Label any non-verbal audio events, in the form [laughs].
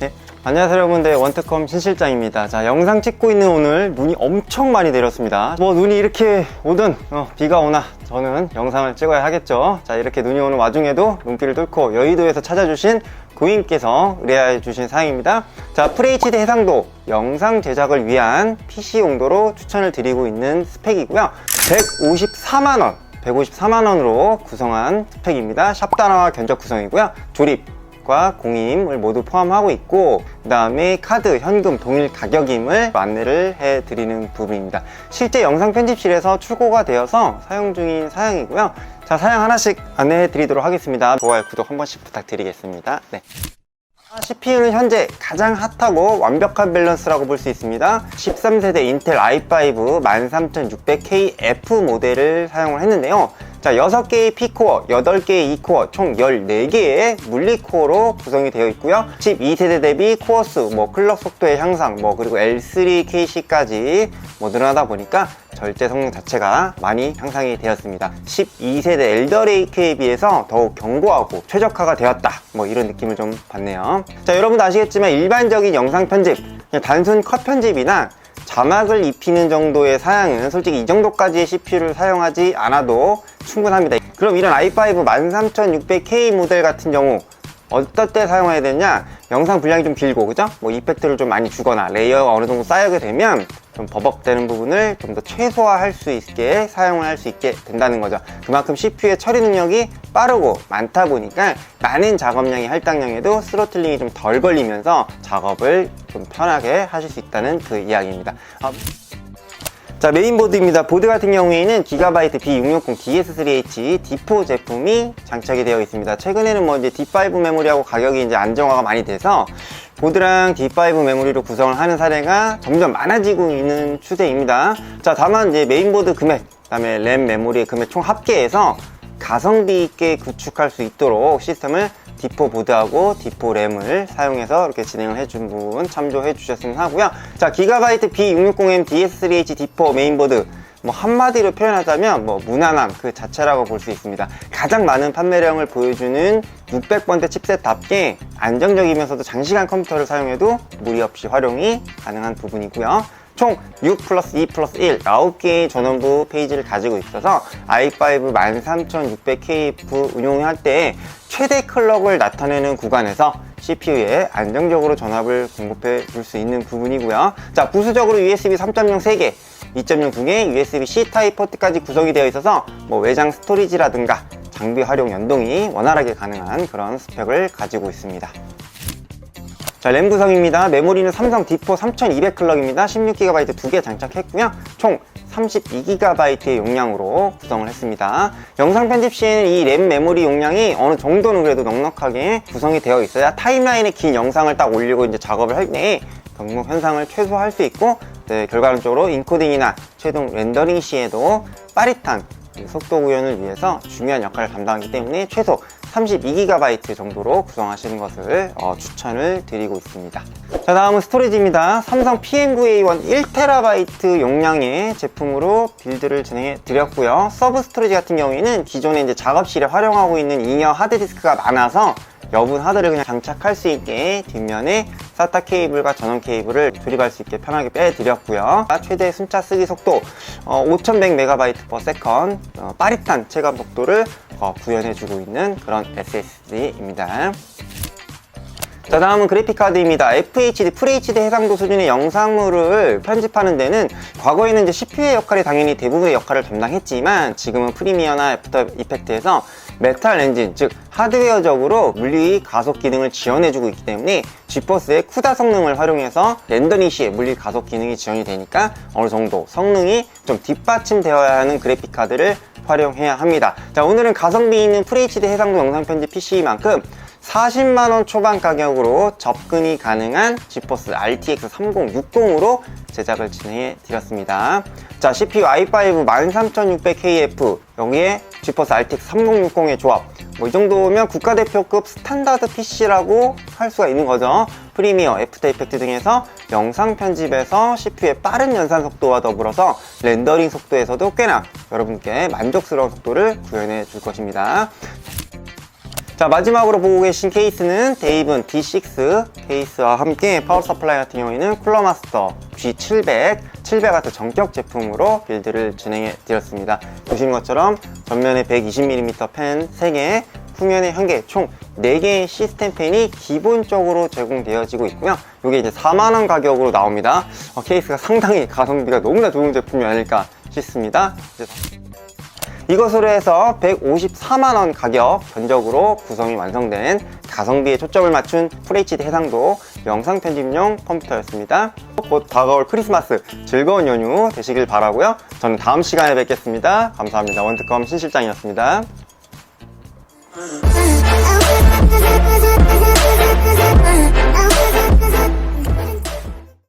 네, 안녕하세요 여러분들. 원特컴 신실장입니다. 자 영상 찍고 있는 오늘 눈이 엄청 많이 내렸습니다. 뭐 눈이 이렇게 오든 어, 비가 오나 저는 영상을 찍어야 하겠죠. 자 이렇게 눈이 오는 와중에도 눈길을 뚫고 여의도에서 찾아주신 고객님께서 의뢰해 주신 사항입니다. 자 FHD 해상도 영상 제작을 위한 PC 용도로 추천을 드리고 있는 스펙이고요. 154만원 154만원으로 구성한 스펙입니다. 샵 단화와 견적 구성이고요. 조립 과 공임을 모두 포함하고 있고 그 다음에 카드, 현금, 동일 가격임을 안내를 해드리는 부분입니다. 실제 영상 편집실에서 출고가 되어서 사용 중인 사양이고요. 자 사양 하나씩 안내해 드리도록 하겠습니다. 좋아요, 구독 한 번씩 부탁드리겠습니다. 네. CPU는 현재 가장 핫하고 완벽한 밸런스라고 볼 수 있습니다. 13세대 인텔 i5 13600KF 모델을 사용을 했는데요 자, 6개의 P코어, 8개의 E코어, 총 14개의 물리코어로 구성이 되어 있고요. 12세대 대비 코어 수, 뭐 클럭 속도의 향상, 뭐 그리고 L3KC까지 뭐 늘어나다 보니까 절대 성능 자체가 많이 향상이 되었습니다. 12세대 엘더 AK에 비해서 더욱 견고하고 최적화가 되었다. 뭐 이런 느낌을 좀 받네요. 자, 여러분도 아시겠지만 일반적인 영상 편집, 그냥 단순 컷 편집이나 자막을 입히는 정도의 사양은 솔직히 이 정도까지의 CPU를 사용하지 않아도 충분합니다. 그럼 이런 i5 13600K 모델 같은 경우 어떨 때 사용해야 되냐? 영상 분량이 좀 길고, 그죠? 뭐 이펙트를 좀 많이 주거나 레이어가 어느 정도 쌓이게 되면 좀 버벅대는 부분을 좀 더 최소화할 수 있게 사용을 할 수 있게 된다는 거죠. 그만큼 CPU의 처리 능력이 빠르고 많다 보니까 많은 작업량의 할당량에도 스로틀링이 좀 덜 걸리면서 작업을 좀 편하게 하실 수 있다는 그 이야기입니다. 아, 자 메인보드입니다 보드 같은 경우에는 기가바이트 B660 DS3H D4 제품이 장착이 되어 있습니다 최근에는 뭐 이제 D5 메모리하고 가격이 이제 안정화가 많이 돼서 보드랑 D5 메모리로 구성을 하는 사례가 점점 많아지고 있는 추세입니다 자 다만 이제 메인보드 금액 그 다음에 램 메모리의 금액 총 합계해서 가성비 있게 구축할 수 있도록 시스템을 D4 보드하고 D4 램을 사용해서 이렇게 진행을 해준 부분 참조해 주셨으면 하고요. 자, 기가바이트 B660M DS3H D4 메인보드 뭐 한마디로 표현하자면 뭐 무난함 그 자체라고 볼 수 있습니다. 가장 많은 판매량을 보여주는 600번대 칩셋답게 안정적이면서도 장시간 컴퓨터를 사용해도 무리 없이 활용이 가능한 부분이고요. 총6 플러스 2 플러스 1 9개의 전원부 페이지를 가지고 있어서 i5 13600KF 운용할 때 최대 클럭을 나타내는 구간에서 CPU에 안정적으로 전압을 공급해 줄 수 있는 부분이고요. 자, 부수적으로 USB 3.0 3개, 2.0 2개, USB-C 타입 포트까지 구성이 되어 있어서 뭐 외장 스토리지라든가 장비 활용 연동이 원활하게 가능한 그런 스펙을 가지고 있습니다. 자, 램 구성입니다. 메모리는 삼성 D4 3200 클럭입니다. 16GB 두 개 장착했고요. 총 32GB의 용량으로 구성을 했습니다. 영상 편집 시에는 이 램 메모리 용량이 어느 정도는 그래도 넉넉하게 구성이 되어 있어야 타임라인에 긴 영상을 딱 올리고 이제 작업을 할 때 경고 현상을 최소화할 수 있고 네, 결과론적으로 인코딩이나 최종 렌더링 시에도 빠릿한 속도 구현을 위해서 중요한 역할을 담당하기 때문에 최소 32GB 정도로 구성하시는 것을 어, 추천을 드리고 있습니다. 자 다음은 스토리지입니다. 삼성 PM9A1 1TB 용량의 제품으로 빌드를 진행해 드렸고요. 서브 스토리지 같은 경우에는 기존에 이제 작업실에 활용하고 있는 잉여 하드디스크가 많아서 여분 하드를 그냥 장착할 수 있게 뒷면에 SATA 케이블과 전원 케이블을 조립할 수 있게 편하게 빼드렸고요. 최대 순차 쓰기 속도 어, 5100MB/s 어, 빠릿한 체감 속도를 어, 구현해주고 있는 그런 SSD입니다. 자 다음은 그래픽카드입니다. FHD, FHD 해상도 수준의 영상물을 편집하는 데는 과거에는 이제 CPU의 역할이 당연히 대부분의 역할을 담당했지만 지금은 프리미어나 애프터 이펙트에서 메탈 엔진 즉 하드웨어적으로 물리 가속 기능을 지원해주고 있기 때문에 지퍼스의 쿠다 성능을 활용해서 시에 물리 가속 기능이 지원이 되니까 어느 정도 성능이 좀 뒷받침되어야 하는 그래픽카드를 활용해야 합니다. 자 오늘은 가성비 있는 FHD 해상도 영상 편집 PC만큼 40만원 초반 가격으로 접근이 가능한 지포스 RTX 3060으로 제작을 진행해 드렸습니다. 자, CPU i5 13600KF, 여기에 지포스 RTX 3060의 조합. 뭐 이 정도면 국가대표급 스탠다드 PC라고 할 수가 있는 거죠. 프리미어, 애프터 이펙트 등에서 영상 편집에서 CPU의 빠른 연산 속도와 더불어서 렌더링 속도에서도 꽤나 여러분께 만족스러운 속도를 구현해 줄 것입니다. 자 마지막으로 보고 계신 케이스는 데이븐 D6 케이스와 함께 파워 서플라이 같은 경우에는 쿨러마스터 G700 700W 전격 제품으로 빌드를 진행해 드렸습니다 보시는 것처럼 전면에 120mm 펜 3개 후면에 한 개, 총 4개의 시스템 펜이 기본적으로 제공되어지고 있고요. 이게 이제 4만원 가격으로 나옵니다. 어, 케이스가 상당히 가성비가 너무나 좋은 제품이 아닐까 싶습니다. 이것으로 해서 154만원 가격 견적으로 구성이 완성된 가성비에 초점을 맞춘 FHD 해상도 영상 편집용 컴퓨터였습니다. 곧 다가올 크리스마스 즐거운 연휴 되시길 바라고요. 저는 다음 시간에 뵙겠습니다. 감사합니다. 원특검 신실장이었습니다. I was [laughs]